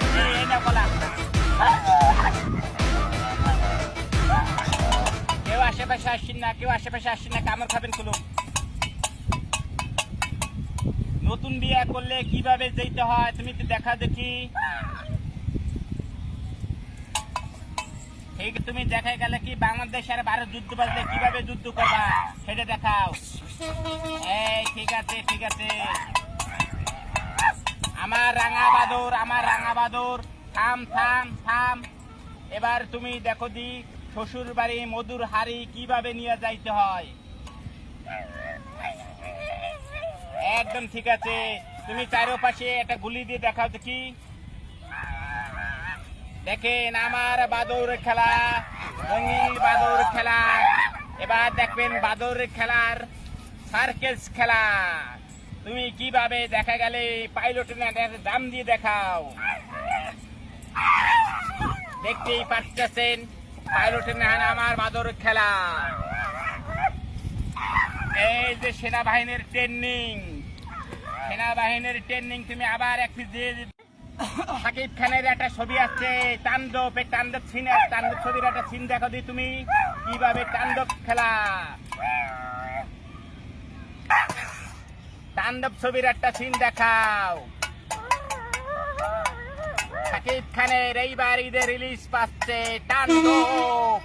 তুমি এই না কলা কেউ আশেপাশে আসছেন না, কেউ আশেপাশে আসছেন না, কামড় খাবেন খুলুন। নতুন বিয়ে করলে কীভাবে যেতে হয় তুমি তো দেখা দেখি। ঠিক, তুমি দেখাই গেলে কি বাংলাদেশ আর ভারত যুদ্ধ বাজলে কীভাবে যুদ্ধ করবা, সেটা দেখাও। এই, ঠিক আছে ঠিক আছে। আমার রাঙা বাদর, আমার রাঙা বাদর। থাম থাম থাম। এবার তুমি দেখো দি শ্বশুর বাড়ি মধুর হাড়ি কীভাবে নিয়ে যাইতে হয়। একদম ঠিক আছে। তুমি চারোপাশে একটা গুলি দিয়ে দেখাও দেখি দেখেন আমার বাদর খেলা, রঙিন বাদর খেলা। এবার দেখবেন বাদর খেলার সার্কেস খেলা। তুমি কীভাবে দেখা গেলে পাইলট দাম দিয়ে দেখাও? দেখতেই পাচ্ছেন পাইলট নেহান আমার বাদর খেলা। এই যে সেনাবাহিনীর ট্রেনিং সেনাবাহিনীর ট্রেনিং তুমি আবার এক পিস দিয়ে। শাকিব খানের একটা ছবি আছে, তাণ্ডব, এই তাণ্ডব সিন তাণ্ডব ছবির একটা সিন দেখো দি তুমি। কীভাবে তাণ্ডব খেলা? তাণ্ডব ছবির একটা সিন দেখাও। শাকিব খানের এইবার ঈদের রিলিজ পাচ্ছে তাণ্ডব